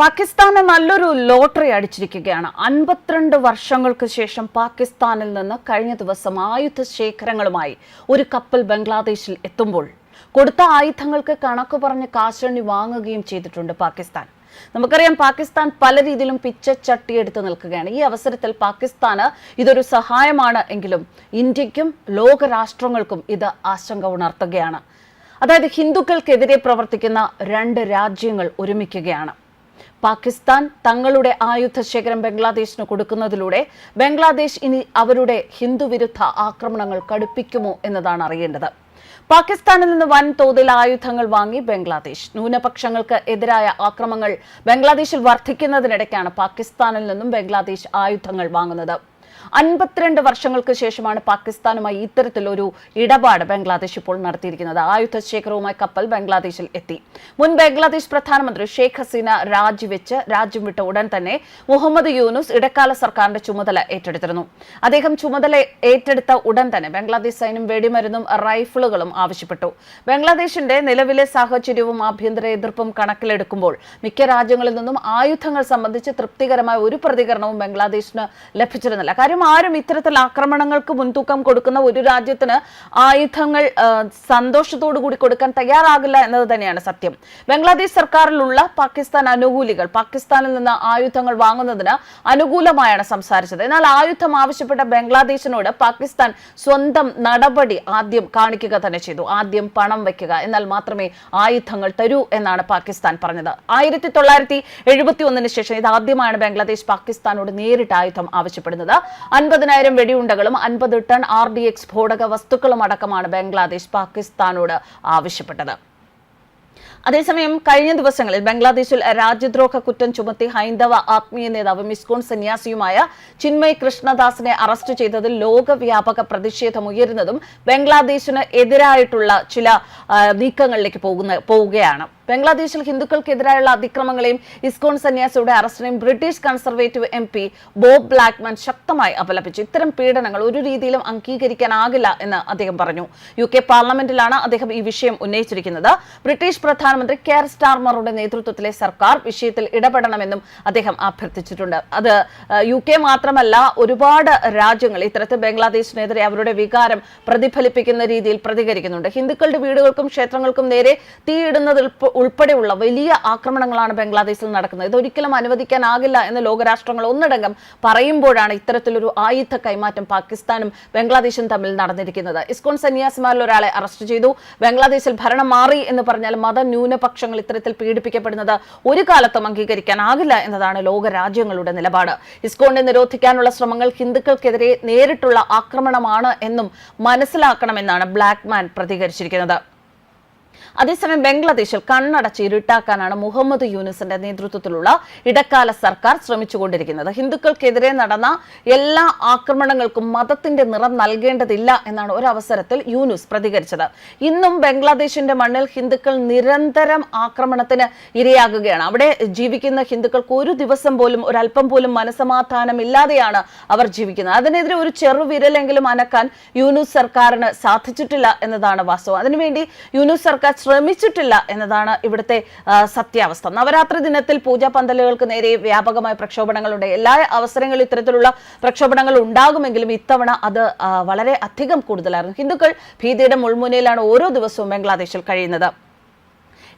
പാകിസ്ഥാന് നല്ലൊരു ലോട്ടറി അടിച്ചിരിക്കുകയാണ്. അൻപത്തിരണ്ട് വർഷങ്ങൾക്ക് ശേഷം പാകിസ്ഥാനിൽ നിന്ന് കഴിഞ്ഞ ദിവസം ആയുധ ശേഖരങ്ങളുമായി ഒരു കപ്പൽ ബംഗ്ലാദേശിൽ എത്തുമ്പോൾ കൊടുത്ത ആയുധങ്ങൾക്ക് കണക്ക് പറഞ്ഞ് കാശണ്ണി വാങ്ങുകയും ചെയ്തിട്ടുണ്ട് പാകിസ്ഥാൻ. നമുക്കറിയാം പാകിസ്ഥാൻ പല രീതിയിലും പിച്ച ചട്ടിയെടുത്ത് നിൽക്കുകയാണ്. ഈ അവസരത്തിൽ പാകിസ്ഥാന് ഇതൊരു സഹായമാണ് എങ്കിലും ഇന്ത്യക്കും ലോകരാഷ്ട്രങ്ങൾക്കും ഇത് ആശങ്ക ഉണർത്തുകയാണ്. അതായത് ഹിന്ദുക്കൾക്കെതിരെ പ്രവർത്തിക്കുന്ന രണ്ട് രാജ്യങ്ങൾ ഒരുമിക്കുകയാണ്. പാകിസ്ഥാൻ തങ്ങളുടെ ആയുധ ശേഖരം ബംഗ്ലാദേശിന് കൊടുക്കുന്നതിലൂടെ ബംഗ്ലാദേശ് ഇനി അവരുടെ ഹിന്ദുവിരുദ്ധ ആക്രമണങ്ങൾ കടുപ്പിക്കുമോ എന്നതാണ് അറിയേണ്ടത്. പാകിസ്ഥാനിൽ നിന്ന് വൻതോതിൽ ആയുധങ്ങൾ വാങ്ങി ബംഗ്ലാദേശ്. ന്യൂനപക്ഷങ്ങൾക്ക് എതിരായ ആക്രമങ്ങൾ ബംഗ്ലാദേശിൽ വർദ്ധിക്കുന്നതിനിടയ്ക്കാണ് പാകിസ്ഥാനിൽ നിന്നും ബംഗ്ലാദേശ് ആയുധങ്ങൾ വാങ്ങുന്നത്. അൻപത്തിരണ്ട് വർഷങ്ങൾക്ക് ശേഷമാണ് പാകിസ്ഥാനുമായി ഇത്തരത്തിലൊരു ഇടപാട് ബംഗ്ലാദേശ് ഇപ്പോൾ നടത്തിയിരിക്കുന്നത്. ആയുധ ശേഖരവുമായി കപ്പൽ ബംഗ്ലാദേശിൽ എത്തി. മുൻ ബംഗ്ലാദേശ് പ്രധാനമന്ത്രി ഷെയ്ഖ് ഹസീന രാജിവെച്ച് രാജ്യം വിട്ട ഉടൻ തന്നെ മുഹമ്മദ് യൂനുസ് ഇടക്കാല സർക്കാരിന്റെ ചുമതല ഏറ്റെടുത്തിരുന്നു. അദ്ദേഹം ചുമതല ഏറ്റെടുത്ത ഉടൻ തന്നെ ബംഗ്ലാദേശ് സൈന്യം വെടിമരുന്നും റൈഫിളുകളും ആവശ്യപ്പെട്ടു. ബംഗ്ലാദേശിന്റെ നിലവിലെ സാഹചര്യവും ആഭ്യന്തര എതിർപ്പും കണക്കിലെടുക്കുമ്പോൾ മിക്ക രാജ്യങ്ങളിൽ നിന്നും ആയുധങ്ങൾ സംബന്ധിച്ച് തൃപ്തികരമായ ഒരു പ്രതികരണവും ബംഗ്ലാദേശിന് ലഭിച്ചിരുന്നില്ല. കാര്യം ആരും ഇത്തരത്തിൽ ആക്രമണങ്ങൾക്ക് മുൻതൂക്കം കൊടുക്കുന്ന ഒരു രാജ്യത്തിന് ആയുധങ്ങൾ സന്തോഷത്തോടു കൂടി കൊടുക്കാൻ തയ്യാറാകില്ല എന്നത് തന്നെയാണ് സത്യം. ബംഗ്ലാദേശ് സർക്കാരിലുള്ള പാകിസ്ഥാൻ അനുകൂലികൾ പാകിസ്ഥാനിൽ നിന്ന് ആയുധങ്ങൾ വാങ്ങുന്നതിന് അനുകൂലമായാണ് സംസാരിച്ചത്. എന്നാൽ ആയുധം ആവശ്യപ്പെട്ട ബംഗ്ലാദേശിനോട് പാകിസ്ഥാൻ സ്വന്തം നടപടി ആദ്യം കാണിക്കുക തന്നെ ചെയ്തു. ആദ്യം പണം വയ്ക്കുക എന്നാൽ മാത്രമേ ആയുധങ്ങൾ തരൂ എന്നാണ് പാകിസ്ഥാൻ പറഞ്ഞത്. ആയിരത്തി തൊള്ളായിരത്തി എഴുപത്തി ഒന്നിന് ശേഷം ഇത് ആദ്യമാണ് ബംഗ്ലാദേശ് പാകിസ്ഥാനോട് നേരിട്ട് ആയുധം ആവശ്യപ്പെടുന്നത്. അൻപതിനായിരം വെടിയുണ്ടകളും അൻപത് ടൺ ആർ ഡി എക്സ് സ്ഫോടക വസ്തുക്കളും അടക്കമാണ് ബംഗ്ലാദേശ് പാകിസ്ഥാനോട് ആവശ്യപ്പെട്ടത്. അതേസമയം കഴിഞ്ഞ ദിവസങ്ങളിൽ ബംഗ്ലാദേശിൽ രാജ്യദ്രോഹ കുറ്റം ചുമത്തി ഹൈന്ദവ ആത്മീയ നേതാവ് മിസ്കോൺ സന്യാസിയുമായ ചിന്മയ് കൃഷ്ണദാസിനെ അറസ്റ്റ് ചെയ്തതിൽ ലോകവ്യാപക പ്രതിഷേധം ഉയരുന്നതും ബംഗ്ലാദേശിന് എതിരായിട്ടുള്ള ചില നീക്കങ്ങളിലേക്ക് പോകുന്ന പോവുകയാണ്. ബംഗ്ലാദേശിൽ ഹിന്ദുക്കൾക്കെതിരായുള്ള അതിക്രമങ്ങളെയും ഇസ്കോൺ സന്യാസിയുടെ അറസ്റ്റിനെയും British conservative M P Bob Blackman ശക്തമായി അപലപിച്ചു. ഇത്തരം പീഡനങ്ങൾ ഒരു രീതിയിലും അംഗീകരിക്കാനാകില്ല എന്ന് അദ്ദേഹം പറഞ്ഞു. യു കെ പാർലമെന്റിലാണ് അദ്ദേഹം ഈ വിഷയം ഉന്നയിച്ചിരിക്കുന്നത്. ബ്രിട്ടീഷ് പ്രധാനമന്ത്രി കെയർ സ്റ്റാർമറുടെ നേതൃത്വത്തിലെ സർക്കാർ വിഷയത്തിൽ ഇടപെടണമെന്നും അദ്ദേഹം അഭ്യർത്ഥിച്ചിട്ടുണ്ട്. അത് യു കെ മാത്രമല്ല ഒരുപാട് രാജ്യങ്ങൾ ഇത്തരത്തിൽ ബംഗ്ലാദേശിനെതിരെ അവരുടെ വികാരം പ്രതിഫലിപ്പിക്കുന്ന രീതിയിൽ പ്രതികരിക്കുന്നുണ്ട്. ഹിന്ദുക്കളുടെ വീടുകൾക്കും ക്ഷേത്രങ്ങൾക്കും നേരെ തീയിടുന്നത് ഉൾപ്പ- ഉൾപ്പെടെയുള്ള വലിയ ആക്രമണങ്ങളാണ് ബംഗ്ലാദേശിൽ നടക്കുന്നത്. ഇതൊരിക്കലും അനുവദിക്കാനാകില്ല എന്ന് ലോകരാഷ്ട്രങ്ങൾ ഒന്നടങ്കം പറയുമ്പോഴാണ് ഇത്തരത്തിലൊരു ആയുധ കൈമാറ്റം പാകിസ്ഥാനും ബംഗ്ലാദേശും തമ്മിൽ നടന്നിരിക്കുന്നത്. ഇസ്കോൺ സന്യാസിമാരിൽ ഒരാളെ അറസ്റ്റ് ചെയ്തു. ബംഗ്ലാദേശിൽ ഭരണം മാറി എന്ന് പറഞ്ഞാൽ മത ന്യൂനപക്ഷങ്ങൾ ഇത്തരത്തിൽ പീഡിപ്പിക്കപ്പെടുന്നത് ഒരു കാലത്തും അംഗീകരിക്കാനാകില്ല എന്നതാണ് ലോകരാജ്യങ്ങളുടെ നിലപാട്. ഇസ്കോണിനെ നിരോധിക്കാനുള്ള ശ്രമങ്ങൾ ഹിന്ദുക്കൾക്കെതിരെ നേരിട്ടുള്ള ആക്രമണമാണ് എന്നും മനസ്സിലാക്കണമെന്നാണ് ബ്ലാക്ക്മാൻ പ്രതികരിച്ചിരിക്കുന്നത്. അതേസമയം ബംഗ്ലാദേശിൽ കണ്ണടച്ച് ഇരുട്ടാക്കാനാണ് മുഹമ്മദ് യൂനിസിന്റെ നേതൃത്വത്തിലുള്ള ഇടക്കാല സർക്കാർ ശ്രമിച്ചുകൊണ്ടിരിക്കുന്നത്. ഹിന്ദുക്കൾക്കെതിരെ നടന്ന എല്ലാ ആക്രമണങ്ങൾക്കും മതത്തിന്റെ നിറം നൽകേണ്ടതില്ല എന്നാണ് ഒരു അവസരത്തിൽ യൂനുസ് പ്രതികരിച്ചത്. ഇന്നും ബംഗ്ലാദേശിന്റെ മണ്ണിൽ ഹിന്ദുക്കൾ നിരന്തരം ആക്രമണത്തിന് ഇരയാകുകയാണ്. അവിടെ ജീവിക്കുന്ന ഹിന്ദുക്കൾക്ക് ഒരു ദിവസം പോലും ഒരല്പം പോലും മനസമാധാനം ഇല്ലാതെയാണ് അവർ ജീവിക്കുന്നത്. അതിനെതിരെ ഒരു ചെറുവിരലെങ്കിലും അനക്കാൻ യൂനുസ് സർക്കാരിന് സാധിച്ചിട്ടില്ല എന്നതാണ് വാസ്തവം. അതിനുവേണ്ടി യൂനുസ് സർക്കാർ ശ്രമിച്ചിട്ടില്ല എന്നതാണ് ഇവിടുത്തെ സത്യാവസ്ഥ. നവരാത്രി ദിനത്തിൽ പൂജാ പന്തലുകൾക്ക് നേരെ വ്യാപകമായ പ്രക്ഷോഭണങ്ങളുണ്ട് എല്ലാ അവസരങ്ങളിലും ഇത്തരത്തിലുള്ള പ്രക്ഷോഭണങ്ങൾ ഉണ്ടാകുമെങ്കിലും ഇത്തവണ അത് വളരെ അധികം കൂടുതലായിരുന്നു. ഹിന്ദുക്കൾ ഭീതിയുടെ മുൾമുനയിലാണ് ഓരോ ദിവസവും ബംഗ്ലാദേശിൽ കഴിയുന്നത്.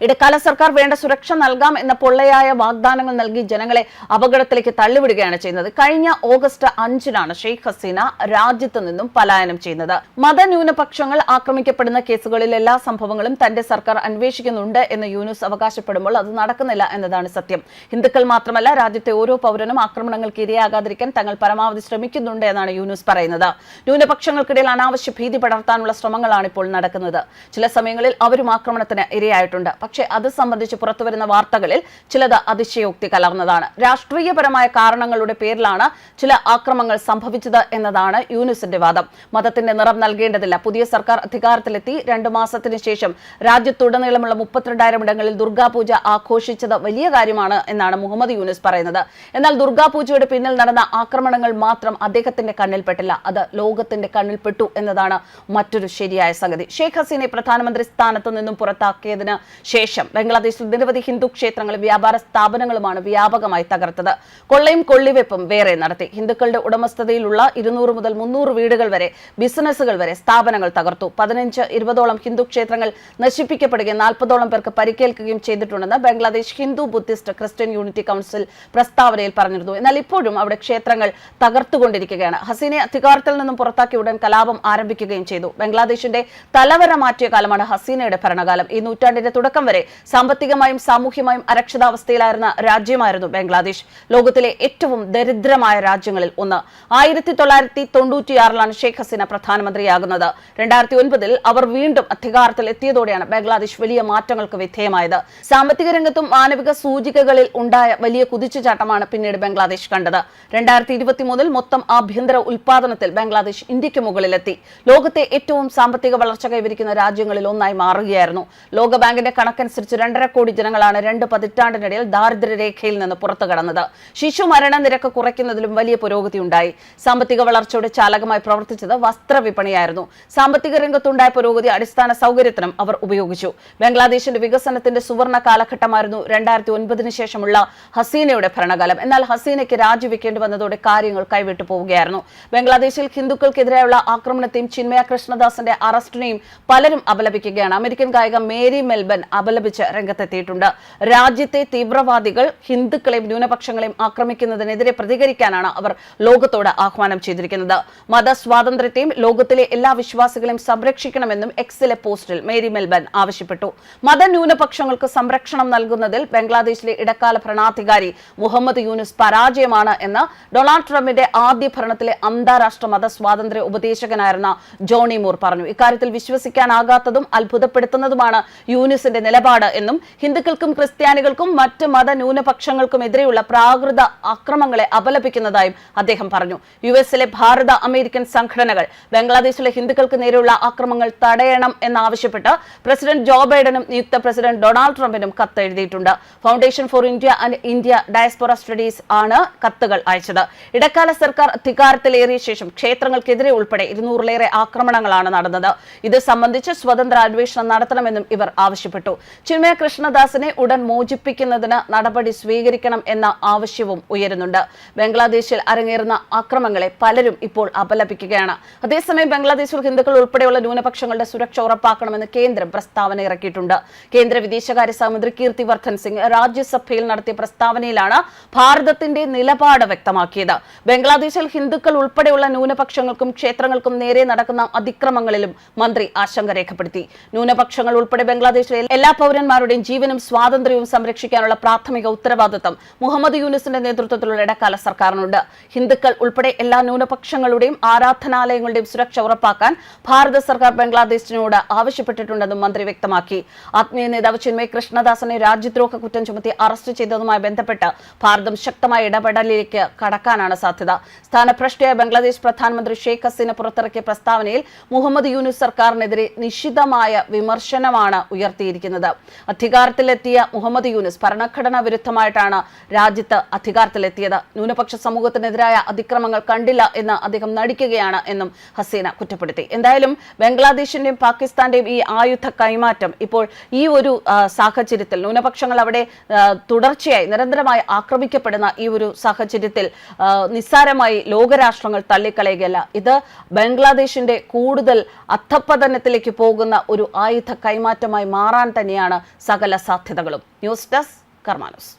ഇടക്കാല സർക്കാർ വേണ്ട സുരക്ഷ നൽകാം എന്ന പൊള്ളയായ വാഗ്ദാനങ്ങൾ നൽകി ജനങ്ങളെ അപകടത്തിലേക്ക് തള്ളിവിടുകയാണ് ചെയ്യുന്നത്. കഴിഞ്ഞ ഓഗസ്റ്റ് അഞ്ചിനാണ് ഷെയ്ഖ് ഹസീന രാജ്യത്ത് നിന്നും പലായനം ചെയ്യുന്നത്. മതന്യൂനപക്ഷങ്ങൾ ആക്രമിക്കപ്പെടുന്ന കേസുകളിൽ എല്ലാ സംഭവങ്ങളും തന്റെ സർക്കാർ അന്വേഷിക്കുന്നുണ്ട് എന്ന് യൂനുസ് അവകാശപ്പെടുമ്പോൾ അത് നടക്കുന്നില്ല എന്നതാണ് സത്യം. ഹിന്ദുക്കൾ മാത്രമല്ല രാജ്യത്തെ ഓരോ പൗരനും ആക്രമണങ്ങൾക്ക് ഇരയാകാതിരിക്കാൻ തങ്ങൾ പരമാവധി ശ്രമിക്കുന്നുണ്ട് എന്നാണ് യൂനുസ് പറയുന്നത്. ന്യൂനപക്ഷങ്ങൾക്കിടയിൽ അനാവശ്യ ഭീതി പടർത്താനുള്ള ശ്രമങ്ങളാണ് ഇപ്പോൾ നടക്കുന്നത്. ചില സമയങ്ങളിൽ അവരും ആക്രമണത്തിന് ഇരയായിട്ടുണ്ട്. പക്ഷേ അത് സംബന്ധിച്ച് പുറത്തുവരുന്ന വാർത്തകളിൽ ചിലത് അതിശയോക്തി കലർന്നതാണ്. രാഷ്ട്രീയപരമായ കാരണങ്ങളുടെ പേരിലാണ് ചില ആക്രമങ്ങൾ സംഭവിച്ചത് എന്നതാണ് യൂനിസിന്റെ വാദം. മതത്തിന്റെ നിറം നൽകേണ്ടതില്ല. പുതിയ സർക്കാർ അധികാരത്തിലെത്തി രണ്ടു മാസത്തിന് ശേഷം രാജ്യത്തുടനീളമുള്ള മുപ്പത്തിരണ്ടായിരം ഇടങ്ങളിൽ ദുർഗാപൂജ ആഘോഷിച്ചത് വലിയ കാര്യമാണ് എന്നാണ് മുഹമ്മദ് യൂനിസ് പറയുന്നത്. എന്നാൽ ദുർഗാപൂജയുടെ പിന്നിൽ നടന്ന ആക്രമണങ്ങൾ മാത്രം അദ്ദേഹത്തിന്റെ കണ്ണിൽപ്പെട്ടില്ല. അത് ലോകത്തിന്റെ കണ്ണിൽപ്പെട്ടു എന്നതാണ് മറ്റൊരു ശരിയായ സംഗതി. ഷെയ്ഖ് ഹസീനെ പ്രധാനമന്ത്രി സ്ഥാനത്ത് നിന്നും പുറത്താക്കിയതിന് ശേഷം ശേഷം ബംഗ്ലാദേശിൽ നിരവധി ഹിന്ദു ക്ഷേത്രങ്ങളും വ്യാപാര സ്ഥാപനങ്ങളുമാണ് വ്യാപകമായി തകർത്തത്. കൊള്ളയും കൊള്ളിവെപ്പും വേറെ നടത്തി. ഹിന്ദുക്കളുടെ ഉടമസ്ഥതയിലുള്ള ഇരുന്നൂറ് മുതൽ മുന്നൂറ് വീടുകൾ വരെ ബിസിനസ്സുകൾ വരെ സ്ഥാപനങ്ങൾ തകർത്തു. പതിനഞ്ച് ഇരുപതോളം ഹിന്ദു ക്ഷേത്രങ്ങൾ നശിപ്പിക്കപ്പെടുകയും നാൽപ്പതോളം പേർക്ക് പരിക്കേൽക്കുകയും ചെയ്തിട്ടുണ്ടെന്ന് Bangladesh Hindu Buddhist Christian unity council പ്രസ്താവനയിൽ പറഞ്ഞിരുന്നു. എന്നാൽ ഇപ്പോഴും അവിടെ ക്ഷേത്രങ്ങൾ തകർത്തുകൊണ്ടിരിക്കുകയാണ്. ഹസീനെ അധികാരത്തിൽ നിന്നും പുറത്താക്കി ഉടൻ കലാപം ആരംഭിക്കുകയും ചെയ്തു. ബംഗ്ലാദേശിന്റെ തലവര മാറ്റിയ കാലമാണ് ഹസീനയുടെ ഭരണകാലം. ഈ നൂറ്റാണ്ടിന്റെ തുടക്കം വരെ സാമ്പത്തികമായും സാമൂഹ്യമായും അരക്ഷിതാവസ്ഥയിലായിരുന്ന രാജ്യമായിരുന്നു ബംഗ്ലാദേശ്. ലോകത്തിലെ ഏറ്റവും ദരിദ്രമായ രാജ്യങ്ങളിൽ ഒന്ന്. ആയിരത്തി തൊള്ളായിരത്തി തൊണ്ണൂറ്റിയാറിലാണ് ഷെയ്ഖ് ഹസീന പ്രധാനമന്ത്രിയാകുന്നത്. രണ്ടായിരത്തി ഒൻപതിൽ അവർ വീണ്ടും അധികാരത്തിൽ എത്തിയതോടെയാണ് ബംഗ്ലാദേശ് വലിയ മാറ്റങ്ങൾക്ക് വിധേയമായത്. സാമ്പത്തിക രംഗത്തും മാനവിക സൂചികകളിൽ ഉണ്ടായ വലിയ കുതിച്ചുചാട്ടമാണ് പിന്നീട് ബംഗ്ലാദേശ് കണ്ടത്. രണ്ടായിരത്തി ഇരുപത്തി മൊത്തം ആഭ്യന്തര ഉൽപാദനത്തിൽ ബംഗ്ലാദേശ് ഇന്ത്യയ്ക്ക് മുകളിലെത്തി. ലോകത്തെ ഏറ്റവും സാമ്പത്തിക വളർച്ച കൈവരിക്കുന്ന രാജ്യങ്ങളിൽ ഒന്നായി മാറുകയായിരുന്നു. ലോകബാങ്കിന്റെ കണക്കനുസരിച്ച് രണ്ടര കോടി ജനങ്ങളാണ് രണ്ട് പതിറ്റാണ്ടിനിടയിൽ ദാരിദ്ര്യരേഖയിൽ നിന്ന് പുറത്തു കടന്നത്. ശിശു മരണ നിരക്ക് കുറയ്ക്കുന്നതിലും വലിയ പുരോഗതി ഉണ്ടായി. സാമ്പത്തിക വളർച്ചയുടെ ചാലകമായി പ്രവർത്തിച്ചത് വസ്ത്രവിപണിയായിരുന്നു. സാമ്പത്തിക രംഗത്തുണ്ടായ പുരോഗതി അടിസ്ഥാന സൗകര്യത്തിനും അവർ ഉപയോഗിച്ചു. ബംഗ്ലാദേശിന്റെ വികസനത്തിന്റെ സുവർണ കാലഘട്ടമായിരുന്നു രണ്ടായിരത്തി ഒൻപതിന് ശേഷമുള്ള ഹസീനയുടെ ഭരണകാലം. എന്നാൽ ഹസീനയ്ക്ക് രാജിവെക്കേണ്ടി വന്നതോടെ കാര്യങ്ങൾ കൈവിട്ടു പോവുകയായിരുന്നു. ബംഗ്ലാദേശിൽ ഹിന്ദുക്കൾക്കെതിരായുള്ള ആക്രമണത്തെയും ചിന്മയ കൃഷ്ണദാസിന്റെ അറസ്റ്റിനെയും പലരും അപലപിക്കുകയാണ്. അമേരിക്കൻ ഗായിക മേരി മെൽബൻ അപലപിച്ച് രംഗത്തെത്തിയിട്ടുണ്ട്. രാജ്യത്തെ തീവ്രവാദികൾ ഹിന്ദുക്കളെയും ന്യൂനപക്ഷങ്ങളെയും ആക്രമിക്കുന്നതിനെതിരെ പ്രതികരിക്കാനാണ് അവർ ലോകത്തോട് ആഹ്വാനം ചെയ്തിരിക്കുന്നത്. മതസ്വാതന്ത്ര്യത്തെയും ലോകത്തിലെ എല്ലാ വിശ്വാസികളെയും സംരക്ഷിക്കണമെന്നും എക്സിലെ പോസ്റ്റിൽ മേരി മെൽബൺ ആവശ്യപ്പെട്ടു. മതന്യൂനപക്ഷങ്ങൾക്ക് സംരക്ഷണം നൽകുന്നതിൽ ബംഗ്ലാദേശിലെ ഇടക്കാല ഭരണാധികാരി മുഹമ്മദ് യൂനുസ് പരാജയമാണ് എന്ന് ഡൊണാൾഡ് ട്രംപിന്റെ ആദ്യ ഭരണത്തിലെ അന്താരാഷ്ട്ര മതസ്വാതന്ത്ര്യ ഉപദേശകനായിരുന്ന ജോണി മൂർ പറഞ്ഞു. ഇക്കാര്യത്തിൽ വിശ്വസിക്കാനാകാത്തതും അത്ഭുതപ്പെടുത്തുന്നതുമാണ് യൂനിസിന്റെ നിലപാട് എന്നും ഹിന്ദുക്കൾക്കും ക്രിസ്ത്യാനികൾക്കും മറ്റ് മത ന്യൂനപക്ഷങ്ങൾക്കും എതിരെയുള്ള പ്രാകൃത അക്രമങ്ങളെ അപലപിക്കുന്നതായും അദ്ദേഹം പറഞ്ഞു. യു എസിലെ ഭാരത അമേരിക്കൻ സംഘടനകൾ ബംഗ്ലാദേശിലെ ഹിന്ദുക്കൾക്ക് നേരെയുള്ള അക്രമങ്ങൾ തടയണം എന്നാവശ്യപ്പെട്ട് പ്രസിഡന്റ് ജോ ബൈഡനും നിയുക്ത പ്രസിഡന്റ് ഡൊണാൾഡ് ട്രംപിനും കത്തെഴുതിയിട്ടുണ്ട്. Foundation for India and India diaspora studies ആണ് കത്തുകൾ അയച്ചത്. ഇടക്കാല സർക്കാർ അധികാരത്തിലേറിയ ശേഷം ക്ഷേത്രങ്ങൾക്കെതിരെ ഉൾപ്പെടെ ഇരുന്നൂറിലേറെ ആക്രമണങ്ങളാണ് നടന്നത്. ഇത് സംബന്ധിച്ച് സ്വതന്ത്ര അന്വേഷണം നടത്തണമെന്നും ഇവർ ആവശ്യപ്പെട്ടു. ചിന്മയ കൃഷ്ണദാസിനെ ഉടൻ മോചിപ്പിക്കുന്നതിന് നടപടി സ്വീകരിക്കണം എന്ന ആവശ്യവും ഉയരുന്നുണ്ട്. ബംഗ്ലാദേശിൽ അരങ്ങേറുന്ന അക്രമങ്ങളെ പലരും ഇപ്പോൾ അപലപിക്കുകയാണ്. അതേസമയം ബംഗ്ലാദേശിൽ ഹിന്ദുക്കൾ ഉൾപ്പെടെയുള്ള ന്യൂനപക്ഷങ്ങളുടെ സുരക്ഷ ഉറപ്പാക്കണമെന്ന് കേന്ദ്രം പ്രസ്താവന ഇറക്കിയിട്ടുണ്ട്. കേന്ദ്ര വിദേശകാര്യ സഹമന്ത്രി കീർത്തി വർദ്ധൻ സിംഗ് രാജ്യസഭയിൽ നടത്തിയ പ്രസ്താവനയിലാണ് ഭാരതത്തിന്റെ നിലപാട് വ്യക്തമാക്കിയത്. ബംഗ്ലാദേശിൽ ഹിന്ദുക്കൾ ഉൾപ്പെടെയുള്ള ന്യൂനപക്ഷങ്ങൾക്കും ക്ഷേത്രങ്ങൾക്കും നേരെ നടക്കുന്ന അതിക്രമങ്ങളിലും മന്ത്രി ആശങ്ക രേഖപ്പെടുത്തി. ന്യൂനപക്ഷങ്ങൾ ഉൾപ്പെടെ ബംഗ്ലാദേശിലെ എല്ലാ പൗരന്മാരുടെയും ജീവനും സ്വാതന്ത്ര്യവും സംരക്ഷിക്കാനുള്ള പ്രാഥമിക ഉത്തരവാദിത്തം മുഹമ്മദ് യൂനിസിന്റെ നേതൃത്വത്തിലുള്ള ഇടക്കാല സർക്കാരിനുണ്ട്. ഹിന്ദുക്കൾ ഉൾപ്പെടെ എല്ലാ ന്യൂനപക്ഷങ്ങളുടെയും ആരാധനാലയങ്ങളുടെയും സുരക്ഷ ഉറപ്പാക്കാൻ ഭാരത സർക്കാർ ബംഗ്ലാദേശിനോട് ആവശ്യപ്പെട്ടിട്ടുണ്ടെന്നും മന്ത്രി വ്യക്തമാക്കി. ആത്മീയ നേതാവ് ചിന്മയ് കൃഷ്ണദാസനെ രാജ്യദ്രോഹ കുറ്റം ചുമത്തി അറസ്റ്റ് ചെയ്തതുമായി ബന്ധപ്പെട്ട് ഭാരതം ശക്തമായ ഇടപെടലിലേക്ക് കടക്കാനാണ് സാധ്യത. സ്ഥാനഭ്രഷ്ടയായ ബംഗ്ലാദേശ് പ്രധാനമന്ത്രി ഷെയ്ഖ് ഹസീന പുറത്തിറക്കിയ പ്രസ്താവനയിൽ മുഹമ്മദ് യൂനുസ് സർക്കാരിനെതിരെ നിശിതമായ വിമർശനമാണ് ഉയർത്തിയിരിക്കുന്നത്. അധികാരത്തിലെത്തിയ മുഹമ്മദ് യൂനുസ് ഭരണഘടനാ വിരുദ്ധമായിട്ടാണ് രാജ്യത്ത് അധികാരത്തിലെത്തിയത്. ന്യൂനപക്ഷ സമൂഹത്തിനെതിരായ അതിക്രമങ്ങൾ കണ്ടില്ല എന്ന് അദ്ദേഹം നടിക്കുകയാണ് എന്നും ഹസീന കുറ്റപ്പെടുത്തി. എന്തായാലും ബംഗ്ലാദേശിന്റെയും പാകിസ്ഥാന്റെയും ഈ ആയുധ കൈമാറ്റം ഇപ്പോൾ ഈ ഒരു സാഹചര്യത്തിൽ ന്യൂനപക്ഷങ്ങൾ അവിടെ തുടർച്ചയായി നിരന്തരമായി ആക്രമിക്കപ്പെടുന്ന ഈ ഒരു സാഹചര്യത്തിൽ നിസ്സാരമായി ലോകരാഷ്ട്രങ്ങൾ തള്ളിക്കളയുകയല്ല. ഇത് ബംഗ്ലാദേശിന്റെ കൂടുതൽ അധപ്പതനത്തിലേക്ക് പോകുന്ന ഒരു ആയുധ കൈമാറ്റമായി മാറാൻ തന്നെയാണ് സകല സാധ്യതകളും. News desk കർമാനോസ്.